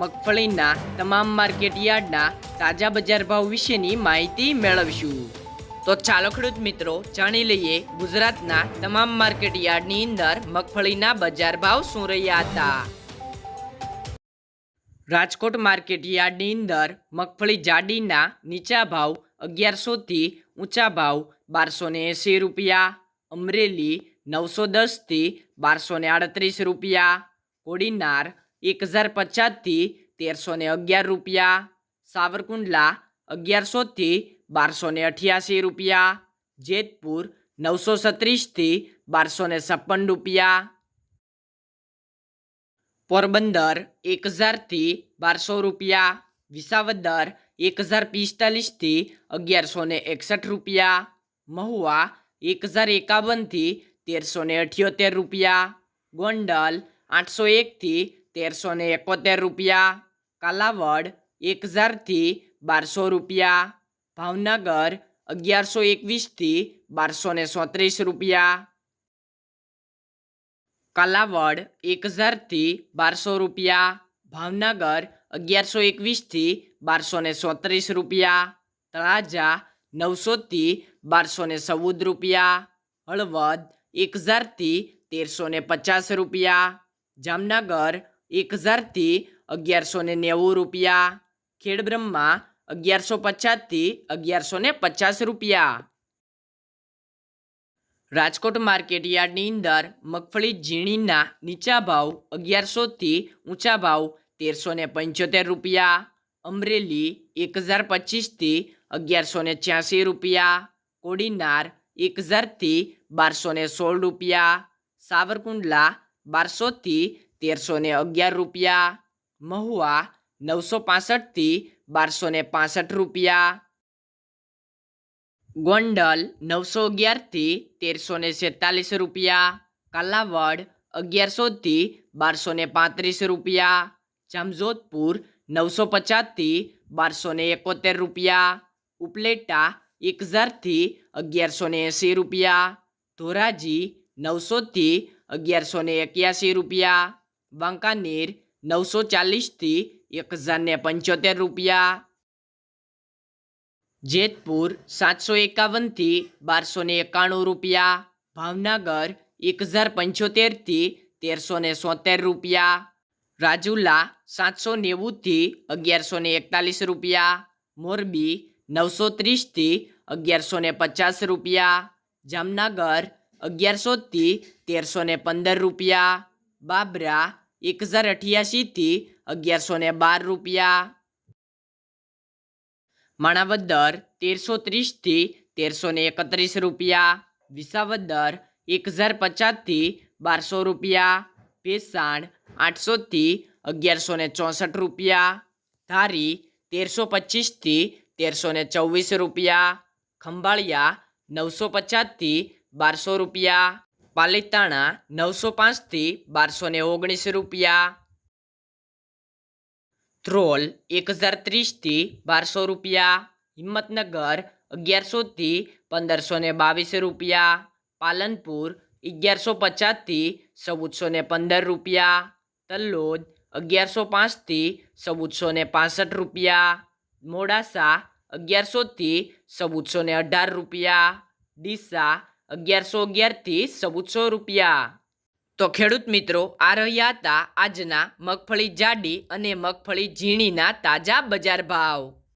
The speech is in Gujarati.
મગફળીના તમામ માર્કેટ યાર્ડના તાજા બજાર ભાવ વિશેની માહિતી મેળવશું. તો ચાલો ખેડૂત મિત્રો, જાણી લઈએ ગુજરાતના તમામ માર્કેટ યાર્ડની અંદર મગફળીના બજાર ભાવ શું રહ્યા હતા. રાજકોટ માર્કેટ યાર્ડની અંદર મગફળી જાડીના નીચા ભાવ અગિયારસોથી ઊંચા ભાવ બારસો ને એંસી રૂપિયા, અમરેલી નવસો દસથી બારસો ને આડત્રીસ રૂપિયા, કોડીનાર એક હજાર પચાસથી તેરસો ને અગિયાર રૂપિયા. સાવરકુંડલા અગિયારસોથી બારસો ને અઠ્યાસી રૂપિયા. જેતપુર નવસો સત્રીસથી બારસો ને છપ્પન રૂપિયા. પોરબંદર એક હજારથી બારસો રૂપિયા. વિસાવદર એક હજાર પિસ્તાલીસથી અગિયારસો ને એકસઠ રૂપિયા. મહુવા એક હજાર એકાવનથી તેરસો ને અઠ્યોતેર રૂપિયા. ગોંડલ આઠસો એકથી તેરસો ને એકોતેર રૂપિયા, કાલાવડ એક હજારથી બારસો રૂપિયા, ભાવનગર અગિયારસો એકવીસથી બારસો ને સોત્રીસ રૂપિયા. કાલાવડ એક હજારથી બારસો રૂપિયા, ભાવનગર અગિયારસો એકવીસથી બારસો ને સોત્રીસ રૂપિયા, તળાજા નવસોથી બારસો ને ચૌદ રૂપિયા, હળવદ એક હજારથી તેરસો ને પચાસ રૂપિયા, જામનગર એક હજારથી અગિયારસો ને નેવું રૂપિયા. ખેડબ્રહ્મા અગિયારસો પચાસથી અગિયારસો ને પચાસ રૂપિયા. રાજકોટ માર્કેટ યાર્ડની અંદર મગફળી ઝીણીના નીચા ભાવ અગિયારસોથી ઊંચા ભાવ તેરસો ને પંચોતેર રૂપિયા. અમરેલી એક હજાર પચીસથી અગિયારસો ને છ્યાસી રૂપિયા. કોડીનાર એક હજારથી બારસો ને સોળ રૂપિયા. સાવરકુંડલા બારસોથી તેરસો ને અગિયાર રૂપિયા. મહુવા નવસો પાસઠથી બારસો ને પાસઠ રૂપિયા. ગોંડલ નવસો અગિયારથી તેરસો ને છેતાલીસ રૂપિયા. કાલાવડ અગિયારસોથી બારસો ને પાંત્રીસ રૂપિયા. જામજોધપુર નવસો પચાસથી બારસો ને એકોતેર રૂપિયા. ઉપલેટા એક હજારથી અગિયારસો ને એંસી રૂપિયા. ધોરાજી નવસોથી અગિયારસો ને એક્યાસી રૂપિયા. વાંકાનેર નવસો ચાલીસથી એક હજારને પંચોતેર રૂપિયા. જેતપુર સાતસો એકાવનથી બારસો ને એકાણું રૂપિયા. ભાવનગર એક હજાર પંચોતેરથી તેરસો ને સોતેર રૂપિયા. રાજુલા સાતસો નેવુંથી અગિયારસો ને એકતાલીસ રૂપિયા. મોરબી નવસો ત્રીસથી અગિયારસો ને પચાસ રૂપિયા. જામનગર અગિયારસોથી તેરસો ને પંદર રૂપિયા. બાબરા એક હજાર અઠ્યાસીથી અગિયારસો ને બાર રૂપિયા. માણાવદર તેરસો ત્રીસથી તેરસો ને એકત્રીસ રૂપિયા. વિસાવદર એક હજાર પચાસથી બારસો રૂપિયા. ભેસાણ આઠસોથી અગિયારસો ને ચોસઠ રૂપિયા. ધારી તેરસો પચીસથી તેરસો ને ચોવીસ રૂપિયા. ખંભાળિયા નવસો પચાસથી બારસો રૂપિયા. પાલિતાણા નવસો પાંચથી બારસો ને ઓગણીસ રૂપિયા. ધ્રોલ એક હજાર ત્રીસથી બારસો રૂપિયા. હિંમતનગર અગિયારસોથી પંદરસો ને બાવીસ રૂપિયા. પાલનપુર અગિયારસો પચાસથી ચૌદસો ને પંદર રૂપિયા. તલ્લોદ અગિયારસો પાંચથી ચૌદસો ને પાસઠ રૂપિયા. મોડાસા અગિયારસોથી ચૌદસો ને અઢાર રૂપિયા. ડીસા અગિયારસો અગિયારથી ચૌદસો રૂપિયા. તો ખેડૂત મિત્રો, આ રહ્યા હતા આજના મગફળી જાડી અને મગફળી ઝીણીના તાજા બજાર ભાવ.